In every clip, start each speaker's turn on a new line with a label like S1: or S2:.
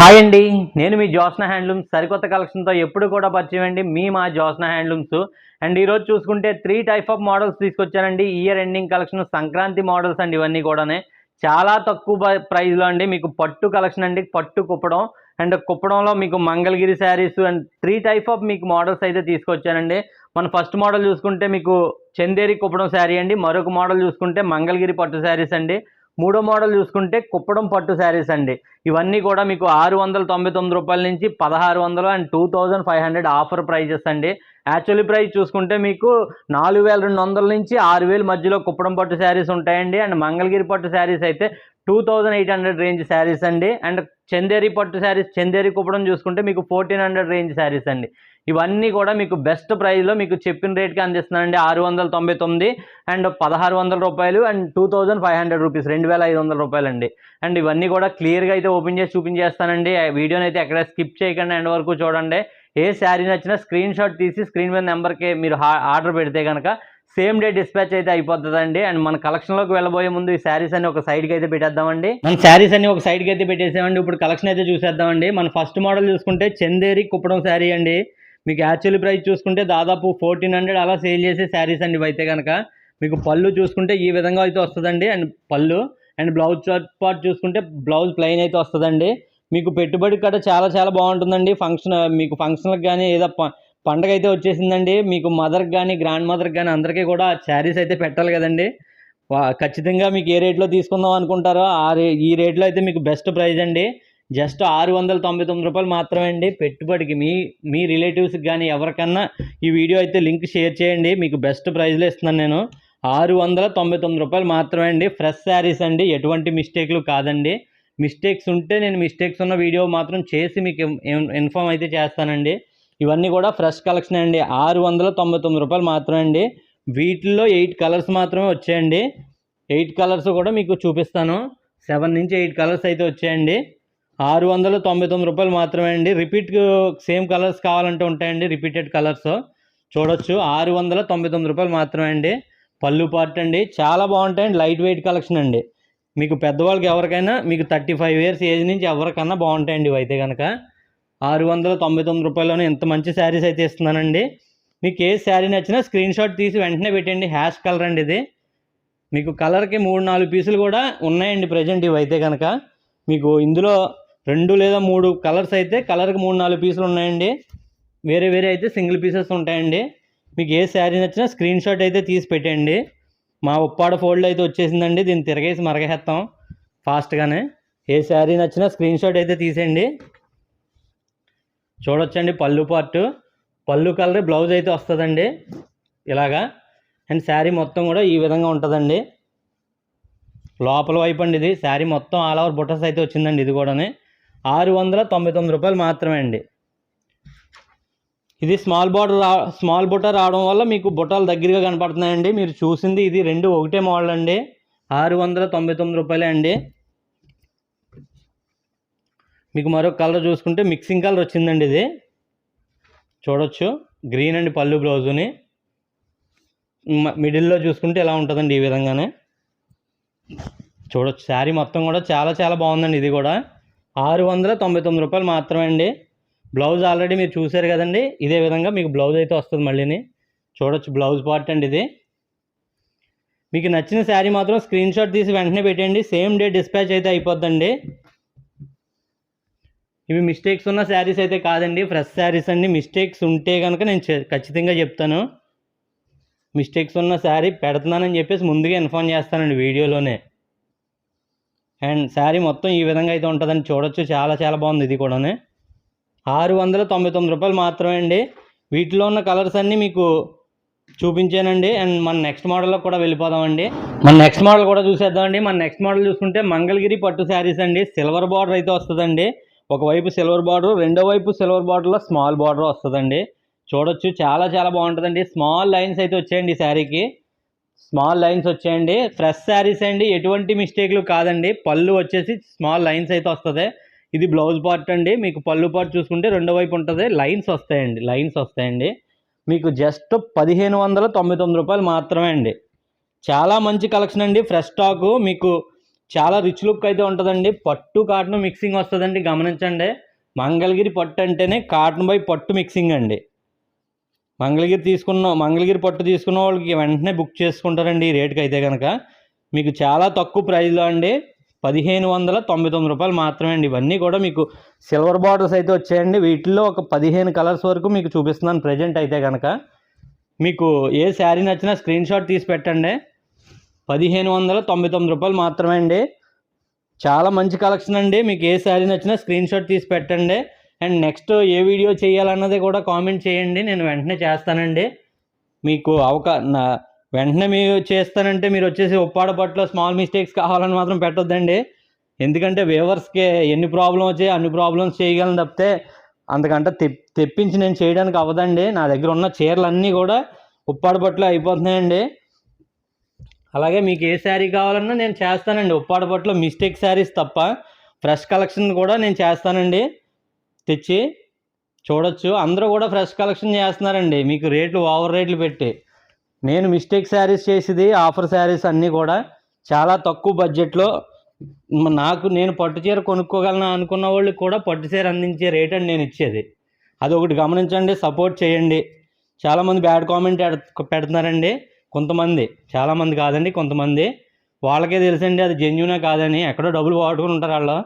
S1: Hi అండి. నేను మీ Josna handlooms సరికొత్త కలెక్షన్తో ఎప్పుడు కూడా పరిచయం అండి. మీ మా జోస్నా హ్యాండ్లూమ్స్. అండ్ ఈరోజు చూసుకుంటే త్రీ టైప్ ఆఫ్ మోడల్స్ తీసుకొచ్చానండి. Year ending collection Sankranti models అండి ఇవన్నీ కూడానే. చాలా తక్కువ ప్రైస్లో అండి. మీకు పట్టు కలెక్షన్ అండి. పట్టు కుప్పడం. అండ్ కుప్పడంలో మీకు Mangalagiri saris and three type of మీకు మోడల్స్ అయితే తీసుకొచ్చానండి. మన ఫస్ట్ మోడల్ చూసుకుంటే మీకు చందేరి కుప్పడం శారీ అండి. మరొక మోడల్ చూసుకుంటే మంగళగిరి పట్టు శారీస్ అండి. మూడో మోడల్ చూసుకుంటే కుప్పడం పట్టు శారీస్ అండి. ఇవన్నీ కూడా మీకు ఆరు వందల తొంభై తొమ్మిది రూపాయల నుంచి పదహారు వందలు and two thousand five hundred offer prices అండి. యాక్చువల్లీ ప్రైస్ చూసుకుంటే మీకు నాలుగు వేల రెండు వందల నుంచి ఆరు వేల మధ్యలో కుప్పడం పట్టు శారీస్ ఉంటాయండి. అండ్ మంగళగిరి పట్టు శారీస్ అయితే two thousand eight hundred range saris అండి. అండ్ చందేరి పట్టు శారీస్ చందేరి కుప్పడం చూసుకుంటే మీకు ఫోర్టీన్ హండ్రెడ్ రేంజ్ శారీస్ అండి. ఇవన్నీ కూడా మీకు బెస్ట్ ప్రైస్లో మీకు చెప్పిన రేట్కి అందిస్తున్నానండి. ఆరు వందల తొంభై తొమ్మిది అండ్ పదహారు వందల రూపాయలు and two thousand five hundred rupees రెండు వేల ఐదు వందల రూపాయలు అండి అండ్ ఇవన్నీ కూడా క్లియర్గా అయితే ఓపెన్ చేసి చూపించేస్తానండి. వీడియోని అయితే ఎక్కడ స్కిప్ చేయకండి ఎండ్ వరకు చూడండి. ఏ శారీ నచ్చినా స్క్రీన్ షాట్ తీసి స్క్రీన్ మీద నెంబర్కి మీరు హా- ఆర్డర్ పెడితే కనుక సేమ్ డే డిస్పాచ్ అయితే అయిపోతుందండి. అండ్ మన కలెక్షన్లోకి వెళ్ళబోయే ముందు ఈ శారీస్ అన్ని ఒక సైడ్కి అయితే పెట్టేద్దామండి. మన శారీస్ అన్ని ఒక సైడ్కి అయితే పెట్టేసామండి ఇప్పుడు కలెక్షన్ అయితే చూసేద్దామండి. మన ఫస్ట్ మోడల్ చూసుకుంటే చందేరి కుప్పడం శారీ అండి. మీకు యాక్చువల్ ప్రైస్ చూసుకుంటే దాదాపు ఫోర్టీన్ హండ్రెడ్ అలా సేల్ చేసే శారీస్ అండి అయితే కనుక మీకు పళ్ళు చూసుకుంటే ఈ విధంగా అయితే వస్తుందండి. అండ్ పళ్ళు అండ్ బ్లౌజ్ పార్ట్ చూసుకుంటే బ్లౌజ్ ప్లెయిన్ అయితే వస్తుందండి. మీకు పెట్టుబడి కట్ట చాలా చాలా బాగుంటుందండి. ఫంక్షన్ మీకు ఫంక్షన్లకు కానీ ఏదో పండగ అయితే వచ్చేసిందండి. మీకు మదర్కి కానీ గ్రాండ్ మదర్కి కానీ అందరికీ కూడా శారీస్ అయితే పెట్టాలి కదండి. ఖచ్చితంగా మీకు ఏ రేట్లో తీసుకుందాం అనుకుంటారో ఆ రే ఈ రేట్లో అయితే మీకు బెస్ట్ ప్రైస్ అండి. జస్ట్ ఆరు వందల తొంభై తొమ్మిది రూపాయలు మాత్రమే అండి. పెట్టుబడికి మీ మీ రిలేటివ్స్కి కానీ ఎవరికన్నా ఈ వీడియో అయితే లింక్ షేర్ చేయండి. మీకు బెస్ట్ ప్రైజ్లో ఇస్తున్నాను నేను. ఆరు వందల తొంభై తొమ్మిది రూపాయలు మాత్రమే అండి. ఫ్రెష్ శారీస్ అండి. ఎటువంటి మిస్టేక్లు కాదండి. మిస్టేక్స్ ఉంటే నేను మిస్టేక్స్ ఉన్న వీడియో మాత్రం చేసి మీకు ఇన్ఫామ్ అయితే చేస్తానండి. ఇవన్నీ కూడా ఫ్రెష్ కలెక్షన్ అండి. ఆరు వందల తొంభై తొమ్మిది రూపాయలు మాత్రమే అండి. వీటిల్లో ఎయిట్ కలర్స్ మాత్రమే వచ్చాయండి. ఎయిట్ కలర్స్ కూడా మీకు చూపిస్తాను. సెవెన్ నుంచి ఎయిట్ కలర్స్ అయితే వచ్చాయండి. ఆరు వందల తొంభై తొమ్మిది రూపాయలు మాత్రమే అండి. రిపీట్ సేమ్ కలర్స్ కావాలంటే ఉంటాయండి. రిపీటెడ్ కలర్స్ చూడొచ్చు. ఆరు వందల తొంభై తొమ్మిది రూపాయలు మాత్రమే అండి. పళ్ళు పార్ట్ అండి. చాలా బాగుంటాయండి. లైట్ వెయిట్ కలెక్షన్ అండి. మీకు పెద్దవాళ్ళకి ఎవరికైనా మీకు థర్టీ ఫైవ్ ఇయర్స్ ఏజ్ నుంచి ఎవరికన్నా బాగుంటాయండి ఇవి అయితే కనుక ఆరు వందల తొంభై తొమ్మిది రూపాయల్లోనే ఇంత మంచి శారీస్ అయితే ఇస్తున్నానండి. మీకు ఏ శారీ నచ్చినా స్క్రీన్ షాట్ తీసి వెంటనే పెట్టండి. హ్యాష్ కలర్ అండి ఇది. మీకు కలర్కి మూడు నాలుగు పీసులు కూడా ఉన్నాయండి ప్రజెంట్ ఇవి అయితే కనుక మీకు ఇందులో రెండు లేదా మూడు కలర్స్ అయితే కలర్కి మూడు నాలుగు పీసులు ఉన్నాయండి. వేరే వేరే అయితే సింగిల్ పీసెస్ ఉంటాయండి. మీకు ఏ శారీ నచ్చినా స్క్రీన్ షాట్ అయితే తీసి పెట్టండి. మా ఉప్పాడ ఫోల్డ్ అయితే వచ్చేసిందండి. దీన్ని తిరగేసి మరగేస్తాం ఫాస్ట్గానే. ఏ శారీ నచ్చినా స్క్రీన్ షాట్ అయితే తీసేయండి. చూడొచ్చండి పళ్ళు పార్ట్. పళ్ళు కలర్ బ్లౌజ్ అయితే వస్తుందండి. ఇలాగా. అండ్ శారీ మొత్తం కూడా ఈ విధంగా ఉంటుందండి. లోపల వైపు అండి ఇది. శారీ మొత్తం ఆల్ ఓవర్ బుట్టస్ అయితే వచ్చిందండి ఇది కూడానే. ఆరు వందల తొంభై తొమ్మిది రూపాయలు మాత్రమే అండి. ఇది స్మాల్ బాటర్ రా స్మాల్ బుట్ట రావడం వల్ల మీకు బుట్టలు దగ్గరగా కనపడుతున్నాయండి. మీరు చూసింది ఇది రెండు ఒకటే మోడల్ అండి. ఆరు వందల తొంభై తొమ్మిది రూపాయలే అండి. మీకు మరొక కలర్ చూసుకుంటే మిక్సింగ్ కలర్ వచ్చిందండి ఇది. చూడొచ్చు. గ్రీన్ అండి పళ్ళు బ్లౌజుని. మిడిల్లో చూసుకుంటే ఎలా ఉంటుందండి ఈ విధంగానే. చూడొచ్చు. శారీ మొత్తం కూడా చాలా చాలా బాగుందండి ఇది కూడా. ఆరు వందల తొంభై తొమ్మిది రూపాయలు మాత్రమే అండి. బ్లౌజ్ ఆల్రెడీ మీరు చూసారు కదండి. ఇదే విధంగా మీకు బ్లౌజ్ అయితే వస్తుంది మళ్ళీని. చూడొచ్చు బ్లౌజ్ పార్ట్ అండి ఇది. మీకు నచ్చిన శారీ మాత్రం స్క్రీన్ షాట్ తీసి వెంటనే పెట్టండి. సేమ్ డే డిస్పాచ్ అయితే అయిపోద్దండి. ఇవి మిస్టేక్స్ ఉన్న శారీస్ అయితే కాదండి. ఫ్రెష్ శారీస్ అండి. మిస్టేక్స్ ఉంటే కనుక నేను ఖచ్చితంగా చెప్తాను. మిస్టేక్స్ ఉన్న శారీ పెడుతున్నానని చెప్పేసి ముందుగా ఇన్ఫార్మ్ చేస్తానండి వీడియోలోనే. అండ్ శారీ మొత్తం ఈ విధంగా అయితే ఉంటుందండి చూడొచ్చు. చాలా చాలా బాగుంది ఇది కూడా ఆరు వందల తొంభై తొమ్మిది రూపాయలు మాత్రమే అండి. వీటిలో ఉన్న కలర్స్ అన్నీ మీకు చూపించానండి. అండ్ మన నెక్స్ట్ మోడల్లో కూడా వెళ్ళిపోదామండి. మన నెక్స్ట్ మోడల్ కూడా చూసేద్దామండి. మన నెక్స్ట్ మోడల్ చూసుకుంటే మంగళగిరి పట్టు శారీస్ అండి. సిల్వర్ బార్డర్ అయితే వస్తుందండి. ఒకవైపు సిల్వర్ బార్డర్ రెండో వైపు సిల్వర్ బార్డర్లో స్మాల్ బార్డర్ వస్తుందండి. చూడొచ్చు. చాలా చాలా బాగుంటుందండి. స్మాల్ లైన్స్ అయితే వచ్చాయండి ఈ శారీకి. స్మాల్ లైన్స్ వచ్చాయండి. ఫ్రెష్ శారీస్ అండి. ఎటువంటి మిస్టేక్లు కాదండి. పళ్ళు వచ్చేసి స్మాల్ లైన్స్ అయితే వస్తుంది. ఇది బ్లౌజ్ పార్ట్ అండి. మీకు పళ్ళు పార్ట్ చూసుకుంటే రెండో వైపు ఉంటుంది. లైన్స్ వస్తాయండి. లైన్స్ వస్తాయండి. మీకు జస్ట్ పదిహేను వందల తొంభై తొమ్మిది రూపాయలు మాత్రమే అండి. చాలా మంచి కలెక్షన్ అండి. Fresh stock. మీకు చాలా రిచ్ లుక్ అయితే ఉంటుందండి. పట్టు కాటన్ మిక్సింగ్ వస్తుందండి. గమనించండి. మంగళగిరి పట్టు అంటేనే కాటన్ బై పట్టు మిక్సింగ్ అండి. మంగళగిరి తీసుకున్న మంగళగిరి పట్టు తీసుకున్న వాళ్ళకి వెంటనే బుక్ చేసుకుంటారండి ఈ రేటుకి అయితే కనుక మీకు చాలా తక్కువ ప్రైస్లో అండి. పదిహేను వందల తొంభై తొమ్మిది రూపాయలు మాత్రమే అండి. ఇవన్నీ కూడా మీకు సిల్వర్ బార్డర్స్ అయితే వచ్చాయండి. వీటిల్లో ఒక పదిహేను కలర్స్ వరకు మీకు చూపిస్తున్నాను ప్రజెంట్ అయితే కనుక మీకు ఏ శారీ నచ్చినా స్క్రీన్ షాట్ తీసి పెట్టండి. పదిహేను వందల తొంభై తొమ్మిది రూపాయలు మాత్రమే అండి. చాలా మంచి కలెక్షన్ అండి. మీకు ఏ శారీ నచ్చినా స్క్రీన్ షాట్ తీసి పెట్టండి. అండ్ నెక్స్ట్ ఏ వీడియో చేయాలన్నది కూడా కామెంట్ చేయండి నేను వెంటనే చేస్తానండి. మీకు అవకా నా వెంటనే మీరు చేస్తానంటే మీరు వచ్చేసి ఉప్పాడ పట్టులో స్మాల్ మిస్టేక్స్ కావాలని మాత్రం పెట్టొద్దండి. ఎందుకంటే వేవర్స్కి ఎన్ని ప్రాబ్లం వచ్చాయి అన్ని ప్రాబ్లమ్స్ చేయగలను తప్పితే అంతకంటే తెప్ తెప్పించి నేను చేయడానికి అవ్వదండి. నా దగ్గర ఉన్న చీరలు అన్నీ కూడా ఉప్పాడ పట్టులో అయిపోతున్నాయండి. అలాగే మీకు ఏ శారీ కావాలన్నా నేను చేస్తానండి. ఉప్పాడ పట్టులో మిస్టేక్ శారీస్ తప్ప ఫ్రెష్ కలెక్షన్ కూడా నేను చేస్తానండి. తెచ్చి చూడొచ్చు. అందరూ కూడా ఫ్రెష్ కలెక్షన్ చేస్తున్నారండి. మీకు రేట్లు ఓవర్ రేట్లు పెట్టి. నేను మిస్టేక్ శారీస్ చేసేది ఆఫర్ శారీస్ అన్నీ కూడా చాలా తక్కువ బడ్జెట్లో నాకు నేను పట్టు చీర కొనుక్కోగలను అనుకున్న వాళ్ళకి కూడా పట్టు చీర అందించే రేట్ అని నేను ఇచ్చేది. అది ఒకటి గమనించండి సపోర్ట్ చేయండి. చాలామంది బ్యాడ్ కామెంట్ పెడుతున్నారండి. కొంతమంది చాలామంది కాదండి కొంతమంది. వాళ్ళకే తెలుసండి అది జెన్యునా కాదని. ఎక్కడో డబ్బులు వాడుకుని ఉంటారు వాళ్ళు.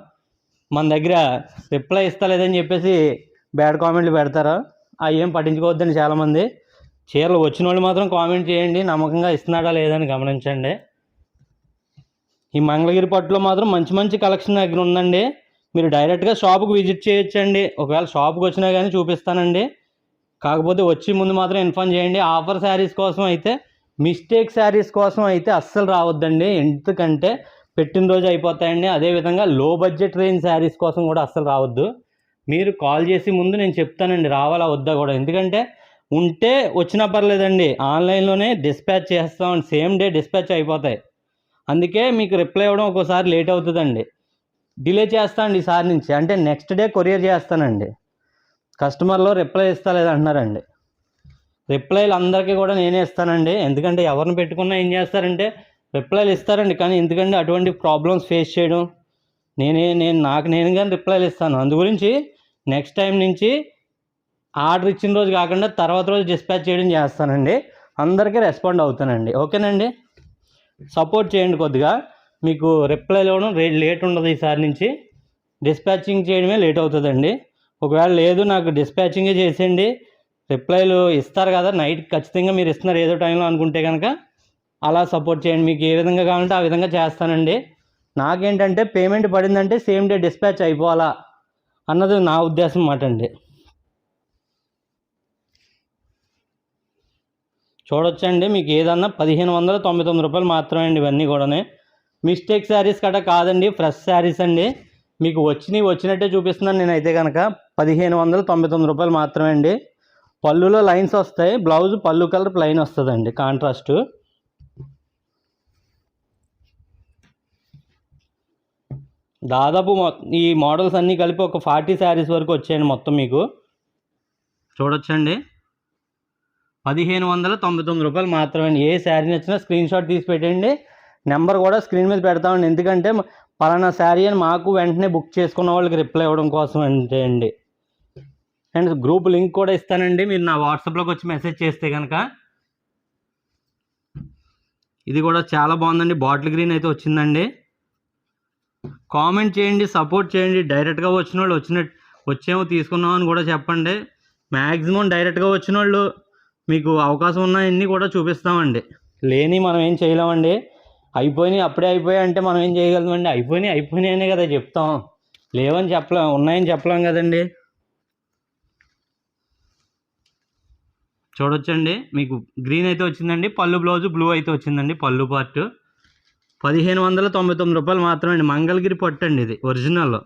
S1: మన దగ్గర రిప్లై ఇస్తలేదని చెప్పేసి బ్యాడ్ కామెంట్లు పెడతారు. అవి ఏం పట్టించుకోవద్దండి చాలామంది. చీరలు వచ్చిన వాళ్ళు మాత్రం కామెంట్ చేయండి నమ్మకంగా ఇస్తున్నాడా లేదని గమనించండి. ఈ మంగళగిరి పట్టులో మాత్రం మంచి మంచి కలెక్షన్ దగ్గర ఉందండి. మీరు డైరెక్ట్గా షాప్కి విజిట్ చేయొచ్చండి. ఒకవేళ షాప్కి వచ్చినా కానీ చూపిస్తానండి. కాకపోతే వచ్చి ముందు మాత్రం ఇన్ఫామ్ చేయండి. ఆఫర్ శారీస్ కోసం అయితే మిస్టేక్ శారీస్ కోసం అయితే అస్సలు రావద్దండి. ఎందుకంటే పెట్టిన రోజు అయిపోతాయండి. అదేవిధంగా లో బడ్జెట్ రేంజ్ శారీస్ కోసం కూడా అస్సలు రావద్దు. మీరు కాల్ చేసి ముందు నేను చెప్తానండి. రావాలా వద్దా కూడా. ఎందుకంటే ఉంటే వచ్చినా పర్లేదండి. ఆన్లైన్లోనే డిస్పాచ్ చేస్తాం. సేమ్ డే డిస్పాచ్ అయిపోతాయి. అందుకే మీకు రిప్లై ఇవ్వడం ఒక్కోసారి లేట్ అవుతుందండి. డిలే చేస్తానండి ఈసారి నుంచి. అంటే నెక్స్ట్ డే కొరియర్ చేస్తానండి. కస్టమర్లో రిప్లై ఇస్తా లేదంటున్నారండి. రిప్లైలు అందరికీ కూడా నేనే ఇస్తానండి. ఎందుకంటే ఎవరిని పెట్టుకున్నా ఏం చేస్తారంటే రిప్లైలు ఇస్తారండి కానీ ఎందుకంటే అటువంటి ప్రాబ్లమ్స్ ఫేస్ చేయడం? నేనే నేను నాకు నేను కానీ రిప్లైలు ఇస్తాను. అందు గురించి నెక్స్ట్ టైం నుంచి ఆర్డర్ ఇచ్చిన రోజు కాకుండా తర్వాత రోజు డిస్పాచ్ చేయడం చేస్తానండి. అందరికీ రెస్పాండ్ అవుతానండి. ఓకేనండి? సపోర్ట్ చేయండి కొద్దిగా. మీకు రిప్లైలు ఇవ్వడం లేట్ ఉండదు ఈసారి నుంచి. డిస్పాచింగ్ చేయడమే లేట్ అవుతుందండి. ఒకవేళ లేదు నాకు డిస్పాచింగే చేసేయండి. రిప్లైలు ఇస్తారు కదా నైట్ ఖచ్చితంగా మీరు ఇస్తున్నారు ఏదో టైంలో అనుకుంటే కనుక అలా సపోర్ట్ చేయండి. మీకు ఏ విధంగా కావాలంటే ఆ విధంగా చేస్తానండి. నాకేంటంటే పేమెంట్ పడిందంటే సేమ్ డే డిస్పాచ్ అయిపోవాలా అన్నది నా ఉద్దేశం మాట అండి. చూడొచ్చండి. మీకు ఏదన్నా పదిహేను వందల తొంభై తొమ్మిది రూపాయలు మాత్రమే అండి ఇవన్నీ కూడానే. మిస్టేక్ శారీస్ కట కాదండి. ఫ్రెష్ శారీస్ అండి. మీకు వచ్చినవి వచ్చినట్టే చూపిస్తున్నాను నేనైతే కనుక పదిహేను వందల తొంభై తొమ్మిది రూపాయలు మాత్రమే అండి. పళ్ళులో లైన్స్ వస్తాయి. బ్లౌజ్ పళ్ళు కలర్ ప్లైన్ వస్తుందండి. కాంట్రాస్ట్ దాదాపు ఈ మోడల్స్ అన్నీ కలిపి ఒక ఫార్టీ శారీస్ వరకు వచ్చాయండి మొత్తం మీకు. చూడొచ్చండి. పదిహేను వందల తొంభై తొమ్మిది రూపాయలు మాత్రమే. అండి. ఏ శారీ నచ్చినా స్క్రీన్ షాట్ తీసి పెట్టండి. నెంబర్ కూడా స్క్రీన్ మీద పెడతామండి. ఎందుకంటే పలానా శారీ అని మాకు వెంటనే బుక్ చేసుకున్న వాళ్ళకి రిప్లై ఇవ్వడం కోసం అంటే అండి. అండ్ గ్రూప్ లింక్ కూడా ఇస్తానండి. మీరు నా వాట్సాప్లోకి వచ్చి మెసేజ్ చేస్తే కనుక ఇది కూడా చాలా బాగుందండి. బాటిల్ గ్రీన్ అయితే వచ్చిందండి. కామెంట్ చేయండి సపోర్ట్ చేయండి. డైరెక్ట్గా వచ్చిన వాళ్ళు వచ్చినట్టు వచ్చేమో తీసుకున్నాం అని కూడా చెప్పండి. మ్యాక్సిమం డైరెక్ట్గా వచ్చిన వాళ్ళు మీకు అవకాశం ఉన్నాయన్నీ కూడా చూపిస్తామండి. లేని మనం ఏం చేయలేమండి. అయిపోయినాయి అప్పుడే అయిపోయాయి అంటే మనం ఏం చేయగలమండి? అయిపోయినాయి అయిపోయినాయి కదా చెప్తాం. లేవని చెప్పలేం ఉన్నాయని చెప్పలేం కదండి. చూడొచ్చండి. మీకు గ్రీన్ అయితే వచ్చిందండి పళ్ళు బ్లౌజ్ బ్లూ అయితే వచ్చిందండి పళ్ళు పార్ట్. పదిహేను వందల తొంభై తొమ్మిది రూపాయలు మాత్రమే అండి మంగళగిరి పట్టు అండి ఇది ఒరిజినల్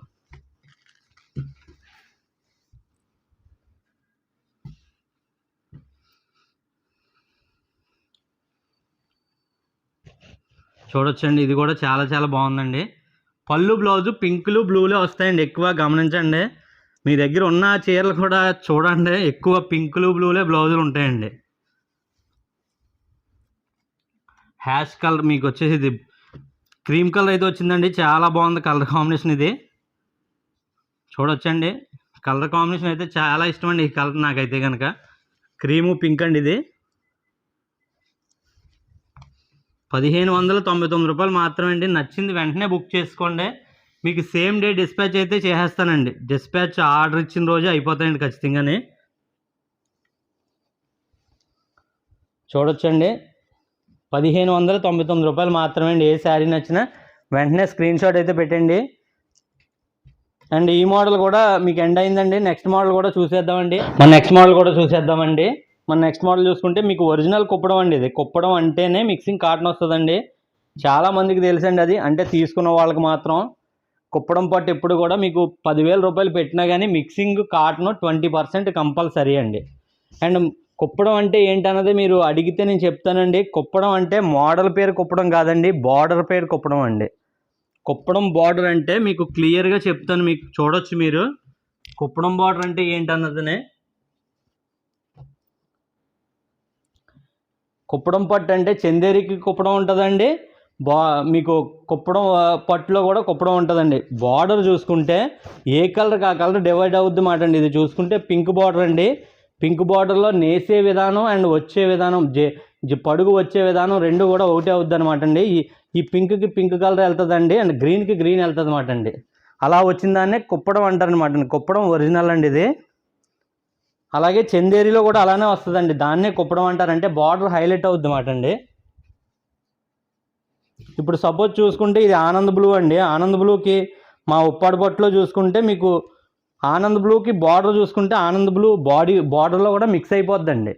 S1: చూడొచ్చండి ఇది కూడా చాలా చాలా బాగుందండి. పళ్ళు బ్లౌజు పింకులు బ్లూలే వస్తాయండి ఎక్కువ గమనించండి. మీ దగ్గర ఉన్న చీరలు కూడా చూడండి ఎక్కువ పింకులు బ్లూలే బ్లౌజులు ఉంటాయండి. హ్యాష్ కలర్ మీకు వచ్చేసి ఇది క్రీమ్ కలర్ అయితే వచ్చిందండి. చాలా బాగుంది కలర్ కాంబినేషన్ ఇది. చూడొచ్చండి. కలర్ కాంబినేషన్ అయితే చాలా ఇష్టం అండి ఈ కలర్ నాకైతే కనుక క్రీము పింక్ అండి ఇది. పదిహేను వందల తొంభై తొమ్మిది రూపాయలు మాత్రమే అండి. నచ్చింది వెంటనే బుక్ చేసుకోండి. మీకు సేమ్ డే డిస్పాచ్ అయితే చేసేస్తానండి. డిస్పాచ్ ఆర్డర్ ఇచ్చిన రోజే అయిపోతాయండి ఖచ్చితంగానే. చూడొచ్చండి. పదిహేను వందల తొంభై తొమ్మిది రూపాయలు మాత్రమే అండి. ఏ శారీ నచ్చినా వెంటనే స్క్రీన్ షాట్ అయితే పెట్టండి. అండ్ ఈ మోడల్ కూడా మీకు ఎండ్ అయిందండి. నెక్స్ట్ మోడల్ కూడా చూసేద్దామండి. మన నెక్స్ట్ మోడల్ కూడా చూసేద్దామండి. మన నెక్స్ట్ మోడల్ చూసుకుంటే మీకు ఒరిజినల్ కుప్పడం అండి ఇది. కుప్పడం అంటేనే మిక్సింగ్ కాటన్ వస్తుందండి. చాలా మందికి తెలుసండి అది. అంటే తీసుకున్న వాళ్ళకి మాత్రం కుప్పడం పట్టు ఎప్పుడు కూడా మీకు పదివేల రూపాయలు పెట్టినా కానీ mixing cotton twenty percent compulsory అండి. అండ్ కుప్పడం అంటే ఏంటన్నది మీరు అడిగితే నేను చెప్తానండి. కుప్పడం అంటే మోడల్ పేరు కుప్పడం కాదండి బార్డర్ పేరు కుప్పడం అండి. కుప్పడం బార్డర్ అంటే మీకు క్లియర్గా చెప్తాను మీకు చూడొచ్చు మీరు. కుప్పడం బార్డర్ అంటే ఏంటన్నదనే. కుప్పడం పట్టు అంటే చందేరికి కుప్పడం ఉంటుందండి. బా మీకు కుప్పడం పట్టులో కూడా కుప్పడం ఉంటుందండి. బార్డర్ చూసుకుంటే ఏ కలర్ ఆ కలర్ డివైడ్ అవుద్ది మాట అండి. ఇది చూసుకుంటే పింక్ బార్డర్ అండి. పింక్ బార్డర్లో నేసే విధానం అండ్ వచ్చే విధానం జే పడుగు వచ్చే విధానం రెండు కూడా ఒకటే అవుద్ది అనమాట అండి. ఈ ఈ పింక్కి పింక్ కలర్ వెళ్తుందండి అండ్ గ్రీన్కి గ్రీన్ వెళ్తుంది అనమాట అండి. అలా వచ్చిన దాన్నే కుప్పడం అంటారు అనమాట అండి. కుప్పడం ఒరిజినల్ అండి ఇది. అలాగే చందేరిలో కూడా అలానే వస్తుందండి. దాన్నే కుప్పడం అంటారంటే బార్డర్ హైలైట్ అవుద్ది అనమాట అండి. ఇప్పుడు సపోజ్ చూసుకుంటే ఇది ఆనంద్ బ్లూ అండి. ఆనంద్ బ్లూకి మా ఉప్పాడు పట్టులో చూసుకుంటే మీకు ఆనంద్ బ్లూకి బార్డర్ చూసుకుంటే ఆనంద్ బ్లూ బాడీ బార్డర్లో కూడా మిక్స్ అయిపోద్దండి.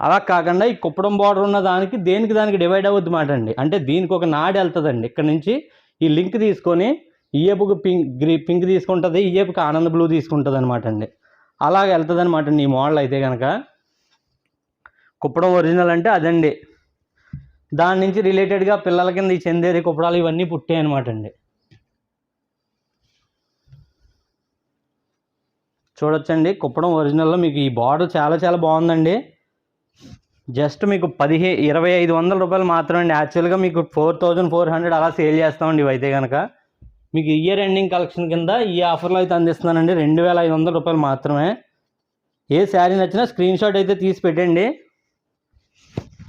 S1: అలా కాకుండా ఈ కుప్పడం బార్డర్ ఉన్న దానికి దేనికి దానికి డివైడ్ అవ్వద్దు మాట అండి. అంటే దీనికి ఒక నాడి వెళ్తుందండి. ఇక్కడ నుంచి ఈ లింక్ తీసుకొని ఇయ్యపుకి పింక్ గ్రీ పింక్ తీసుకుంటుంది ఇయ్యపుకి ఆనంద్ బ్లూ తీసుకుంటుంది అనమాట అండి. అలాగ వెళ్తుంది అనమాట అండి ఈ మోడల్ అయితే కనుక కుప్పడం ఒరిజినల్ అంటే అదండి. దాని నుంచి రిలేటెడ్గా పిల్లల కింద ఈ చందేరి కుప్పడాలు ఇవన్నీ పుట్టాయి అనమాట అండి. చూడొచ్చండి. కుప్పడం ఒరిజినల్లో మీకు ఈ బార్డర్ చాలా చాలా బాగుందండి. జస్ట్ మీకు పదిహే ఇరవై ఐదు వందల రూపాయలు మాత్రమే అండి. యాక్చువల్గా మీకు ఫోర్ థౌజండ్ ఫోర్ హండ్రెడ్ అలా సేల్ చేస్తామండి ఇవైతే కనుక మీకు ఇయర్ ఎండింగ్ కలెక్షన్ కింద ఈ ఆఫర్లో అయితే అందిస్తున్నానండి. రెండు వేల ఐదు వందల రూపాయలు మాత్రమే. ఏ శారీ నచ్చినా స్క్రీన్ షాట్ అయితే తీసి పెట్టండి.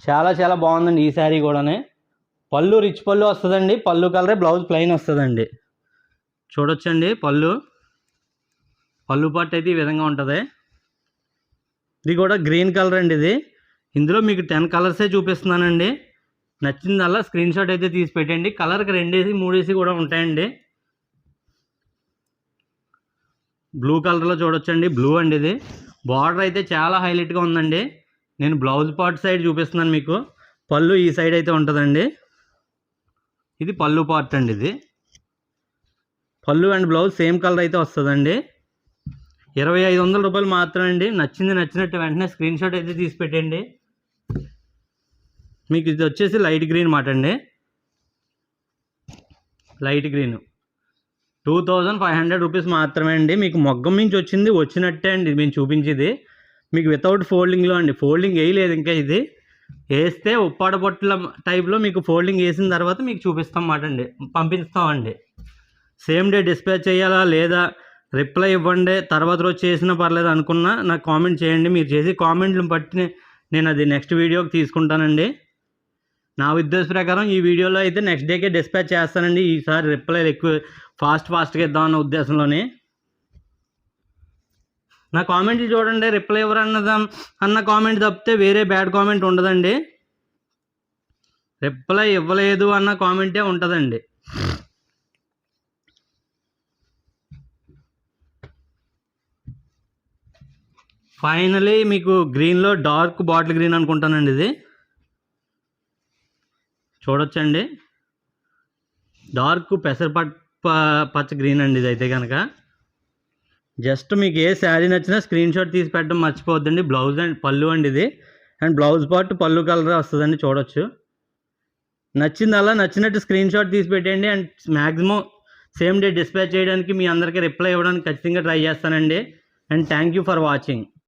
S1: చాలా చాలా బాగుందండి ఈ శారీ కూడానే. పళ్ళు రిచ్ పళ్ళు వస్తుందండి. పళ్ళు కలరే బ్లౌజ్ ప్లెయిన్ వస్తుందండి. చూడొచ్చండి పళ్ళు. పళ్ళు పాటు అయితే ఈ విధంగా ఉంటుంది. ఇది కూడా గ్రీన్ కలర్ అండి ఇది. ఇందులో మీకు టెన్ కలర్సే చూపిస్తున్నానండి. నచ్చిందల్లా స్క్రీన్ షాట్ అయితే తీసి పెట్టండి. కలర్కి రెండేసి మూడేసి కూడా ఉంటాయండి. బ్లూ కలర్లో చూడొచ్చండి. బ్లూ అండి ఇది. బార్డర్ అయితే చాలా హైలైట్గా ఉందండి. నేను బ్లౌజ్ పార్ట్ సైడ్ చూపిస్తున్నాను మీకు. పళ్ళు ఈ సైడ్ అయితే ఉంటుందండి. ఇది పళ్ళు పార్ట్ అండి ఇది. పళ్ళు అండ్ బ్లౌజ్ సేమ్ కలర్ అయితే వస్తుందండి. ఇరవై ఐదు వందల రూపాయలు మాత్రమే అండి నచ్చింది నచ్చినట్టు వెంటనే స్క్రీన్ షాట్ అయితే తీసి పెట్టండి. మీకు ఇది వచ్చేసి లైట్ గ్రీన్ మాట అండి. Light green. Two thousand five hundred rupees మాత్రమే అండి. మీకు మొగ్గం నుంచి వచ్చింది వచ్చినట్టే అండి మేము చూపించేది. మీకు వితౌట్ ఫోల్డింగ్లో అండి. ఫోల్డింగ్ వేయలేదు ఇంకా ఇది. వేస్తే ఉప్పాడ బొట్టల టైప్లో మీకు ఫోల్డింగ్ వేసిన తర్వాత మీకు చూపిస్తాం మాట అండి. పంపిస్తామండి. సేమ్ డే డిస్పాచ్ చేయాలా లేదా రిప్లై ఇవ్వండి తర్వాత రోజు చేసినా పర్లేదు అనుకున్నా నాకు కామెంట్ చేయండి. మీరు చేసి కామెంట్లు బట్టి నేను అది నెక్స్ట్ వీడియోకి తీసుకుంటానండి. నా ఉద్దేశ ప్రకారం ఈ వీడియోలో అయితే నెక్స్ట్ డేకే డిస్పాచ్ చేస్తానండి. ఈసారి రిప్లై ఎక్కువ ఫాస్ట్ ఫాస్ట్గా ఇద్దామన్న ఉద్దేశంలోనే. నా కామెంట్లు చూడండి రిప్లై ఎవరు అన్నదా అన్న కామెంట్ తప్పితే వేరే బ్యాడ్ కామెంట్ ఉండదండి. రిప్లై ఇవ్వలేదు అన్న కామెంటే ఉంటుందండి. ఫైనలీ మీకు గ్రీన్లో డార్క్ బాటిల్ గ్రీన్ అనుకుంటానండి ఇది. చూడొచ్చండి. డార్క్ పెసరపట్ పచ్చ గ్రీన్ అండి ఇది అయితే కనుక జస్ట్ మీకు ఏ శారీ నచ్చినా స్క్రీన్ షాట్ తీసి పెట్టడం మర్చిపోవద్దండి. బ్లౌజ్ అండ్ పళ్ళు అండి ఇది. అండ్ బ్లౌజ్ పార్ట్ పళ్ళు కలర్ వస్తుందండి చూడొచ్చు. నచ్చింది అలా నచ్చినట్టు స్క్రీన్ షాట్ తీసి పెట్టండి and maximum same day dispatch చేయడానికి మీ అందరికీ రిప్లై ఇవ్వడానికి ఖచ్చితంగా ట్రై చేస్తానండి. And thank you for watching